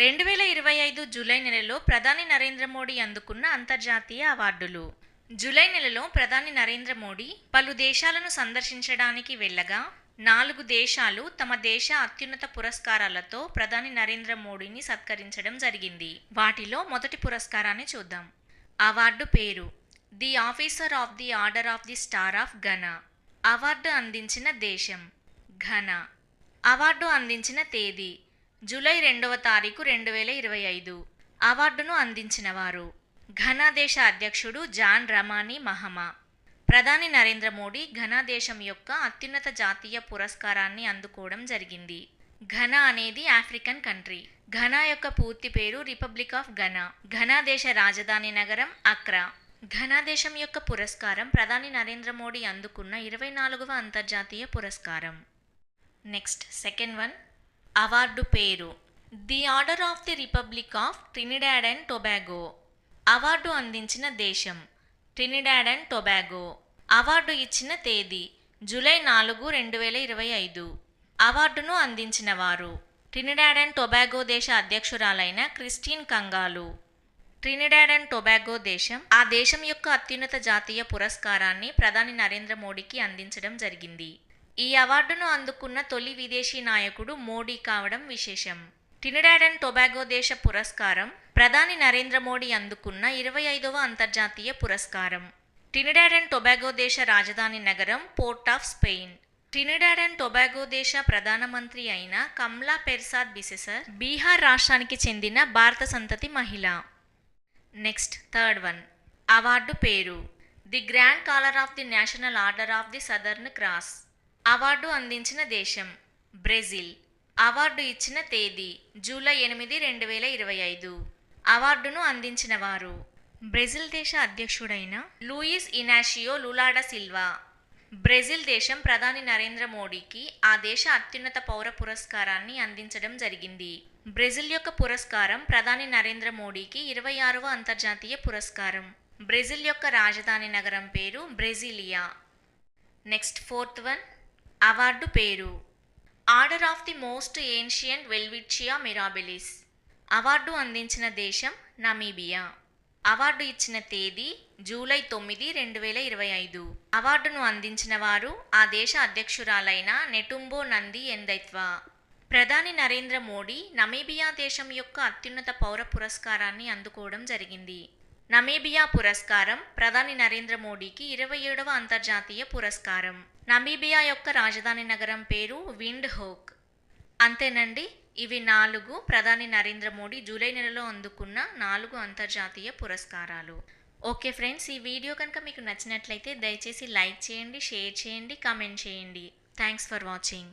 రెండు వేల ఇరవై ఐదు జూలై నెలలో ప్రధాని నరేంద్ర మోడీ అందుకున్న అంతర్జాతీయ అవార్డులు. జూలై నెలలో ప్రధాని నరేంద్ర మోడీ పలు దేశాలను సందర్శించడానికి వెళ్ళగా నాలుగు దేశాలు తమ దేశ అత్యున్నత పురస్కారాలతో ప్రధాని నరేంద్ర మోడీని సత్కరించడం జరిగింది. వాటిలో మొదటి పురస్కారాన్ని చూద్దాం. అవార్డు పేరు the officer of the order of the star of Ghana. Award అందించిన దేశం ఘనా. అవార్డు అందించిన తేదీ జూలై రెండవ తారీఖు రెండు వేల ఇరవై ఐదు. అవార్డును అందించినవారు. ఘనాదేశ అధ్యక్షుడు జాన్ రమానీ మహమా. ప్రధాని నరేంద్ర మోడీ ఘనాదేశం యొక్క అత్యున్నత జాతీయ పురస్కారాన్ని అందుకోవడం జరిగింది. ఘనా అనేది ఆఫ్రికన్ కంట్రీ. ఘనా యొక్క పూర్తి పేరు రిపబ్లిక్ ఆఫ్ ఘనా. ఘనాదేశ రాజధాని నగరం అక్రా. ఘనాదేశం యొక్క పురస్కారం ప్రధాని నరేంద్ర మోడీ అందుకున్న ఇరవై నాలుగవ అంతర్జాతీయ పురస్కారం. Next second one. అవార్డు పేరు. The order of the republic of Trinidad and Tobago. Award అందించిన దేశం. Trinidad and Tobago. అవార్డు ఇచ్చిన తేదీ. జూలై నాలుగు రెండు వేల ఇరవై ఐదు. అవార్డును అందించిన వారు ట్రినిడాడ్ అండ్ టొబాగో దేశ అధ్యక్షురాలైన Christine Kangaloo. Trinidad and Tobago దేశం ఆ దేశం యొక్క అత్యున్నత జాతీయ పురస్కారాన్ని ప్రధాని నరేంద్ర మోడీకి అందించడం జరిగింది. ఈ అవార్డును అందుకున్న తొలి విదేశీ నాయకుడు మోడీ కావడం విశేషం. ట్రినిడాడ్ అండ్ టొబాగో దేశ పురస్కారం ప్రధాని నరేంద్ర మోడీ అందుకున్న ఇరవై ఐదవ అంతర్జాతీయ పురస్కారం. ట్రినిడాడ్ అండ్ టొబాగో దేశ రాజధాని నగరం Port of Spain Trinidad and Tobago దేశ ప్రధానమంత్రి అయిన కమ్లా పెర్సాద్ బిసెసర్ బీహార్ రాష్ట్రానికి చెందిన భారత సంతతి మహిళ. నెక్స్ట్ థర్డ్ వన్ అవార్డు పేరు. The grand collar of the national order of the southern cross award అందించిన దేశం బ్రెజిల్. అవార్డు ఇచ్చిన తేదీ జూలై ఎనిమిది రెండు వేల ఇరవై ఐదు. అవార్డును అందించిన వారు బ్రెజిల్ దేశ అధ్యక్షుడైన Luiz Inacio Lula da Silva. Brazil దేశం ప్రధాని నరేంద్ర మోడీకి ఆ దేశ అత్యున్నత పౌర పురస్కారాన్ని అందించడం జరిగింది. బ్రెజిల్ యొక్క పురస్కారం ప్రధాని నరేంద్ర మోడీకి ఇరవై ఆరవ అంతర్జాతీయ పురస్కారం. బ్రెజిల్ యొక్క రాజధాని నగరం పేరు Brasilia. Next fourth one award పేరు. Order of the most ancient Welwitschia mirabilis. Award అందించిన దేశం నమీబియా. అవార్డు ఇచ్చిన తేదీ జూలై తొమ్మిది రెండు వేల ఇరవై ఐదు. అవార్డును అందించిన వారు ఆ దేశ అధ్యక్షురాలైన నెటుంబో నంది ఎందైత్వా. ప్రధాని నరేంద్ర మోడీ నమీబియా దేశం యొక్క అత్యున్నత పౌర పురస్కారాన్ని అందుకోవడం జరిగింది. నమీబియా పురస్కారం ప్రధాని నరేంద్ర మోడీకి ఇరవై ఏడవ అంతర్జాతీయ పురస్కారం. నమీబియా యొక్క రాజధాని నగరం పేరు విండ్ హోక్ అంతేనండి ఇవి నాలుగు ప్రధాని నరేంద్ర మోడీ జూలై నెలలో అందుకున్న నాలుగు అంతర్జాతీయ పురస్కారాలు. ఓకే ఫ్రెండ్స్ ఈ వీడియో కనుక మీకు నచ్చినట్లయితే దయచేసి లైక్ చేయండి షేర్ చేయండి కామెంట్ చేయండి. Thanks for watching.